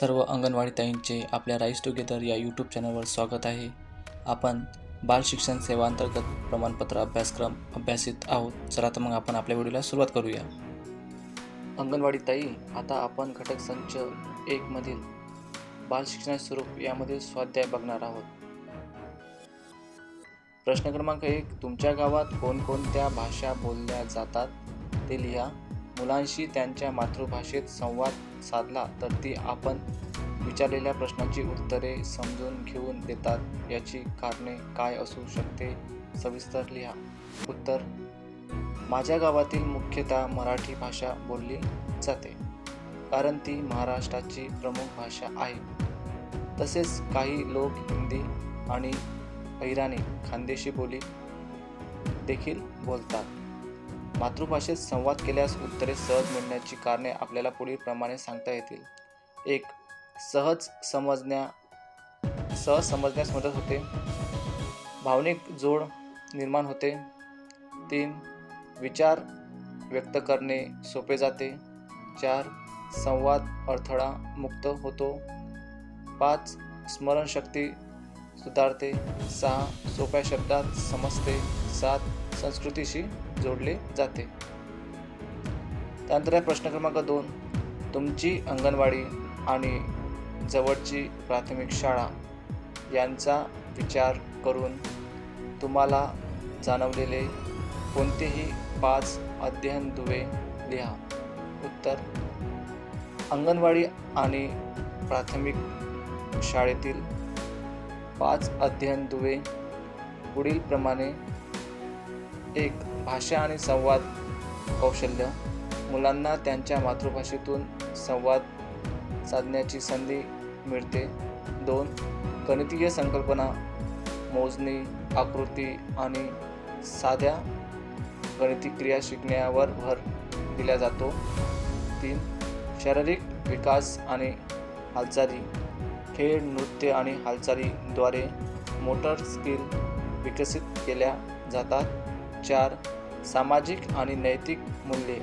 सर्व अंगणवाडी ताईंचे आपल्या rice together या यूट्यूब चॅनलवर स्वागत आहे. आपण बाल शिक्षण सेवा अंतर्गत प्रमाणपत्र अभ्यासक्रम अभ्यासित आहोत. चला तर मग आपण आपल्या व्हिडिओला सुरुवात करूया. अंगणवाडी ताई आता आपण घटक संच एकमधील बाल शिक्षण स्वरूप यामधील स्वाध्याय बघणार आहोत. प्रश्न क्रमांक एक तुमच्या गावात कोणकोणत्या भाषा बोलल्या जातात? ते लिहा. मुलांशी त्यांच्या मातृभाषेत संवाद साधला तर ती आपण विचारलेल्या प्रश्नांची उत्तरे समजून घेऊन देतात. याची कारणे काय असू शकते? सविस्तर लिहा. उत्तर माझ्या गावातील मुख्यतः मराठी भाषा बोलली जाते कारण ती महाराष्ट्राची प्रमुख भाषा आहे. तसेच काही लोक हिंदी आणि अहिराणी खानदेशी बोली देखील बोलतात. मातृभाषेत संवाद केल्यास उत्तरे सहज मिळण्याची कारणे आपल्याला पुढील प्रमाणे सांगता येतील. एक सहज समजण्या सहज समजण्यास मदत होते. भावनिक जोड निर्माण होते. तीन विचार व्यक्त करणे सोपे जाते. चार संवाद अडथळा मुक्त होतो. पाच स्मरणशक्ती सुधारते. सहा सोप्या शब्दात समजते. सात संस्कृतीशी जोडले जाते. त्यानंतर आहे प्रश्न क्रमांक दोन तुमची अंगणवाडी आणि जवळची प्राथमिक शाळा यांचा विचार करून तुम्हाला जाणवलेले कोणतेही पाच अध्ययन दुवे लिहा. उत्तर अंगणवाडी आणि प्राथमिक शाळेतील पाच अध्ययन दुवे पुढीलप्रमाणे एक भाषा आणि संवाद कौशल्य. मुलांना त्यांच्या मातृभाषेतून संवाद साधण्याची संधी मिळते. दोन गणितीय संकल्पना मोजणी आकृती आणि साध्या गणिती क्रिया शिकण्यावर भर दिला जातो. तीन शारीरिक विकास आणि हालचाली. खेळ नृत्य आणि हालचालीद्वारे मोटर स्किल विकसित केल्या जातात. चार सामाजिक आणि नैतिक मूल्ये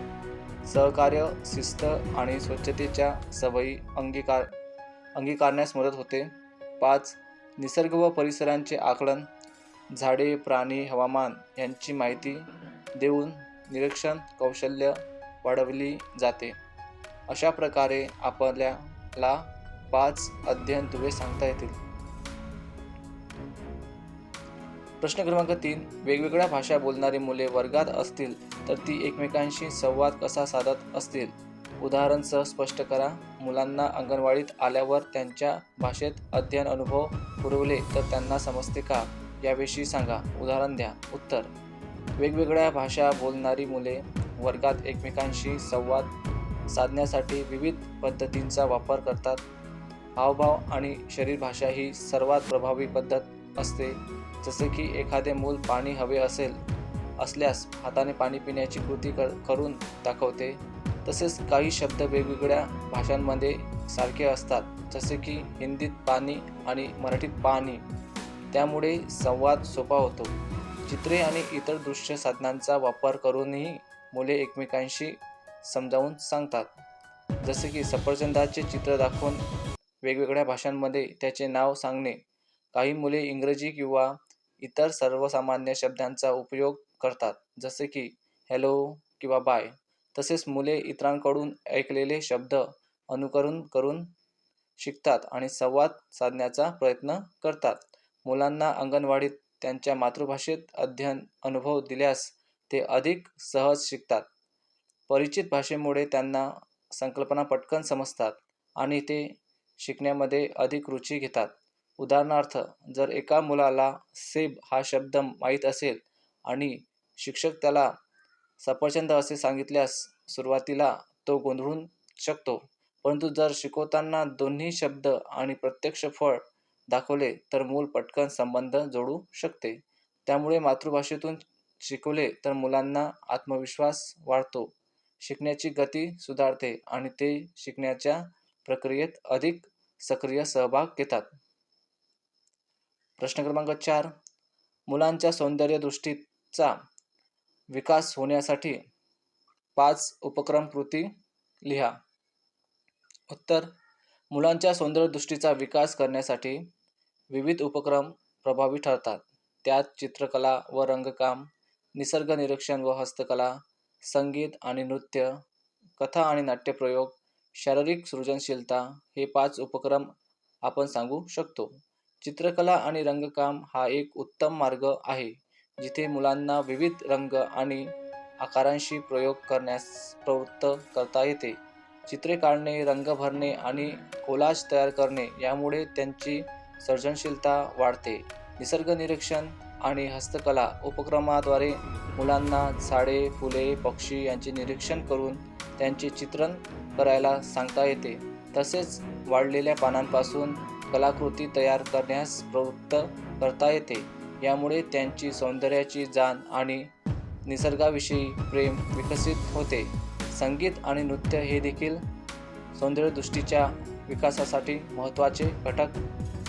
सहकार्य शिस्त आणि स्वच्छतेच्या सवयी अंगीकार अंगीकारण्यास मदत होते. पाच निसर्ग व परिसरांचे आकलन झाडे प्राणी हवामान यांची माहिती देऊन निरीक्षण कौशल्य वाढवली जाते. अशा प्रकारे आपल्याला पाच अध्ययन दुवे सांगता येतील. प्रश्न क्रमांक तीन वेगवेगळ्या भाषा बोलणारी मुले वर्गात असतील तर ती एकमेकांशी संवाद कसा साधत असतील? उदाहरणसह स्पष्ट करा. मुलांना अंगणवाडीत आल्यावर त्यांच्या भाषेत अध्ययन अनुभव पुरवले तर त्यांना समजते का? याविषयी सांगा. उदाहरण द्या. उत्तर. वेगवेगळ्या भाषा बोलणारी मुले वर्गात एकमेकांशी संवाद साधण्यासाठी विविध पद्धतींचा वापर करतात. हावभाव आणि शरीर भाषा ही सर्वात प्रभावी पद्धत असते. जसे की एखादे मूल पाणी हवे असेल असल्यास हाताने पाणी पिण्याची कृती कर करून दाखवते. तसेच काही शब्द वेगवेगळ्या भाषांमध्ये सारखे असतात जसे की हिंदीत पाणी आणि मराठीत पाणी. त्यामुळे संवाद सोपा होतो. चित्रे आणि इतर दृश्य साधनांचा वापर करूनही मुले एकमेकांशी समजावून सांगतात. जसे की सफरचंदाचे चित्र दाखवून वेगवेगळ्या भाषांमध्ये त्याचे नाव सांगणे काही मुले इंग्रजी किंवा इतर सर्वसामान्य शब्दांचा उपयोग करतात जसे की हॅलो किंवा बाय तसेच मुले इतरांकडून ऐकलेले शब्द अनुकरण करून शिकतात आणि संवाद साधण्याचा प्रयत्न करतात. मुलांना अंगणवाडीत त्यांच्या मातृभाषेत अध्ययन अनुभव दिल्यास ते अधिक सहज शिकतात. परिचित भाषेमुळे त्यांना संकल्पना पटकन समजतात आणि ते शिकण्यामध्ये अधिक रुची घेतात. उदाहरणार्थ जर एका मुलाला सेब हा शब्द माहीत असेल आणि शिक्षक त्याला सफरचंद असे सांगितल्यास सुरुवातीला तो गोंधळून शकतो. परंतु जर शिकवताना दोन्ही शब्द आणि प्रत्यक्ष फळ दाखवले तर मूल पटकन संबंध जोडू शकते. त्यामुळे मातृभाषेतून शिकवले तर मुलांना आत्मविश्वास वाढतो. शिकण्याची गती सुधारते आणि ते शिकण्याच्या प्रक्रियेत अधिक सक्रिय सहभाग घेतात. प्रश्न क्रमांक चार. मुलांच्या सौंदर्य दृष्टीचा विकास होण्यासाठी पाच उपक्रम कृती लिहा. उत्तर. मुलांच्या सौंदर्यदृष्टीचा विकास करण्यासाठी विविध उपक्रम प्रभावी ठरतात. त्यात चित्रकला व रंगकाम निसर्ग निरीक्षण व हस्तकला संगीत आणि नृत्य कथा आणि नाट्यप्रयोग शारीरिक सृजनशीलता हे पाच उपक्रम आपण सांगू शकतो. चित्रकला आणि रंगकाम हा एक उत्तम मार्ग आहे जिथे मुलांना विविध रंग आणि आकारांशी प्रयोग करण्यास प्रवृत्त करता येते. चित्रे काढणे रंग भरणे आणि कोलाज तयार करणे यामुळे त्यांची सर्जनशीलता वाढते. निसर्ग निरीक्षण आणि हस्तकला उपक्रमाद्वारे मुलांना झाडे फुले पक्षी यांचे निरीक्षण करून त्यांचे चित्रण करायला सांगता येते. तसेच वाढलेल्या पानांपासून कलाकृती तयार करण्यास प्रवृत्त करता येते. यामुळे त्यांची सौंदर्याची जाण आणि निसर्गाविषयी प्रेम विकसित होते. संगीत आणि नृत्य हे देखील सौंदर्यदृष्टीच्या विकासासाठी महत्त्वाचे घटक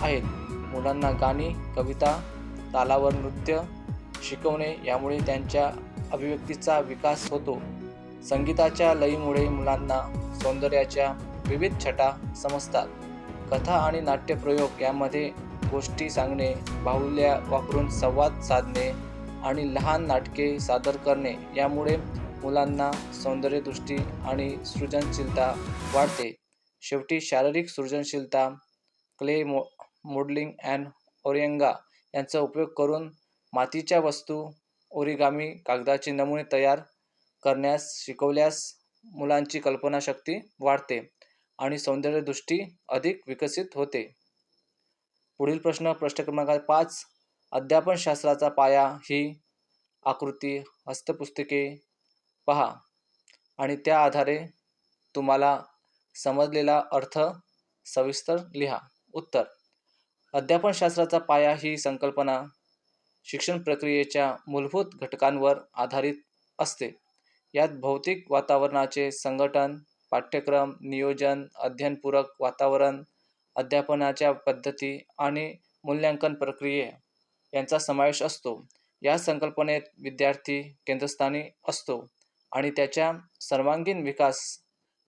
आहेत. मुलांना गाणी कविता तालावर नृत्य शिकवणे यामुळे त्यांच्या अभिव्यक्तीचा विकास होतो. संगीताच्या लयीमुळे मुलांना सौंदर्याच्या विविध छटा समजतात. कथा आणि नाट्यप्रयोग यामध्ये गोष्टी सांगणे बाहुल्या वापरून संवाद साधणे आणि लहान नाटके सादर करणे यामुळे मुलांना सौंदर्यदृष्टी आणि सृजनशीलता वाढते. शेवटी शारीरिक सृजनशीलता क्ले मो मोडलिंग अँड ओरियंगा यांचा उपयोग करून मातीच्या वस्तू ओरिगामी कागदाचे नमुने तयार करण्यास शिकवल्यास मुलांची कल्पनाशक्ती वाढते. आणि सौंदर्यदृष्टी अधिक विकसित होते. पुढील प्रश्न प्रश्न क्रमांक पाच अध्यापनशास्त्राचा पाया ही आकृती हस्तपुस्तके पहा. आणि त्या आधारे तुम्हाला समजलेला अर्थ सविस्तर लिहा. उत्तर अध्यापनशास्त्राचा पाया ही संकल्पना शिक्षण प्रक्रियेच्या मूलभूत घटकांवर आधारित असते. यात भौतिक वातावरणाचे संघटन पाठ्यक्रम नियोजन अध्ययनपूरक वातावरण अध्यापनाच्या पद्धती आणि मूल्यांकन प्रक्रिये यांचा समावेश असतो. या संकल्पनेत विद्यार्थी केंद्रस्थानी असतो आणि त्याच्या सर्वांगीण विकास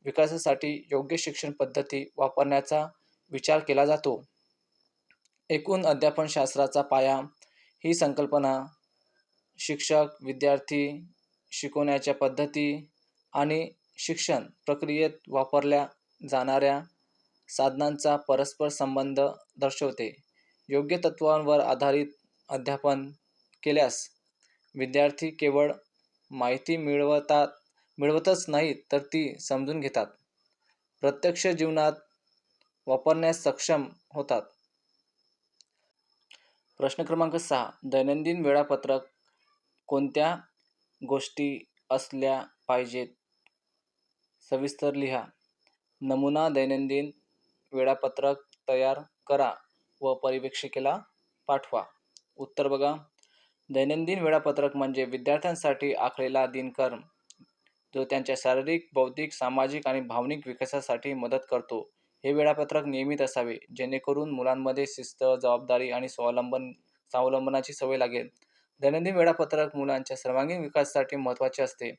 विकासासाठी योग्य शिक्षण पद्धती वापरण्याचा विचार केला जातो. एकूण अध्यापनशास्त्राचा पाया ही संकल्पना शिक्षक विद्यार्थी शिकवण्याच्या पद्धती आणि शिक्षण प्रक्रियेत वापरल्या जाणाऱ्या साधनांचा परस्पर संबंध दर्शवते. योग्य तत्वांवर आधारित अध्यापन केल्यास विद्यार्थी केवळ माहिती मिळवतात मिळवतच नाहीत तर ती समजून घेतात. प्रत्यक्ष जीवनात वापरण्यास सक्षम होतात. प्रश्न क्रमांक सहा. दैनंदिन वेळापत्रक कोणत्या गोष्टी असल्या पाहिजेत? सविस्तर लिहा. नमुना दैनंदिन वेळापत्रक तयार करा व परिवेक्षिकेला पाठवा. उत्तर बघा. दैनंदिन वेळापत्रक म्हणजे विद्यार्थ्यांसाठी आखलेला दिनक्रम जो त्यांच्या शारीरिक बौद्धिक सामाजिक आणि भावनिक विकासासाठी मदत करतो. हे वेळापत्रक नियमित असावे जेणेकरून मुलांमध्ये शिस्त जबाबदारी आणि स्वावलंबन स्वावलंबनाची सवय लागेल. दैनंदिन वेळापत्रक मुलांच्या सर्वांगीण विकासासाठी महत्त्वाचे असते.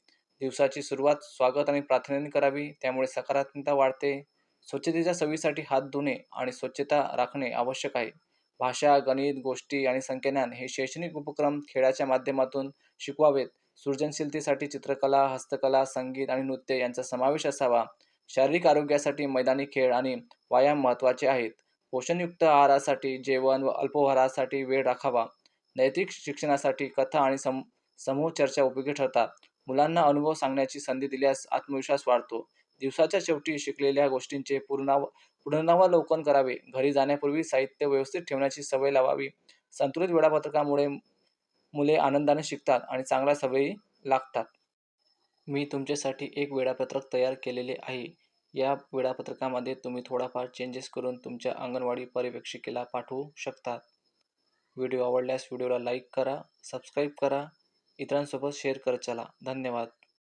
दिवसाची सुरुवात स्वागत आणि प्रार्थनेने करावी त्यामुळे सकारात्मकता वाढते. स्वच्छतेच्या सवयीसाठी हात धुणे आणि स्वच्छता राखणे आवश्यक आहे. भाषा गणित गोष्टी आणि संख्याज्ञान हे शैक्षणिक उपक्रम खेळाच्या माध्यमातून शिकवावेत. सृजनशीलतेसाठी चित्रकला हस्तकला संगीत आणि नृत्य यांचा समावेश असावा. शारीरिक आरोग्यासाठी मैदानी खेळ आणि व्यायाम महत्त्वाचे आहेत. पोषणयुक्त आहारासाठी जेवण व अल्पोहारासाठी वेळ राखावा. नैतिक शिक्षणासाठी कथा आणि सम समूह चर्चा उपयोगी ठरतात. मुलांना अनुभव सांगण्याची संधी दिल्यास आत्मविश्वास वाढतो. दिवसाच्या शेवटी शिकलेल्या गोष्टींचे पूर्णाव पुनरावलोकन करावे. घरी जाण्यापूर्वी साहित्य व्यवस्थित ठेवण्याची सवय लावावी. संतुलित वेळापत्रकामुळे मुले आनंदाने शिकतात आणि चांगल्या सवयी लागतात. मी तुमच्यासाठी एक वेळापत्रक तयार केलेले आहे. या वेळापत्रकामध्ये तुम्ही थोडाफार चेंजेस करून तुमच्या अंगणवाडी पर्यवेक्षिकेला पाठवू शकतात व्हिडिओ आवडल्यास व्हिडिओला लाईक करा सबस्क्राईब करा इतरांसोबत शेअर करत चला. धन्यवाद.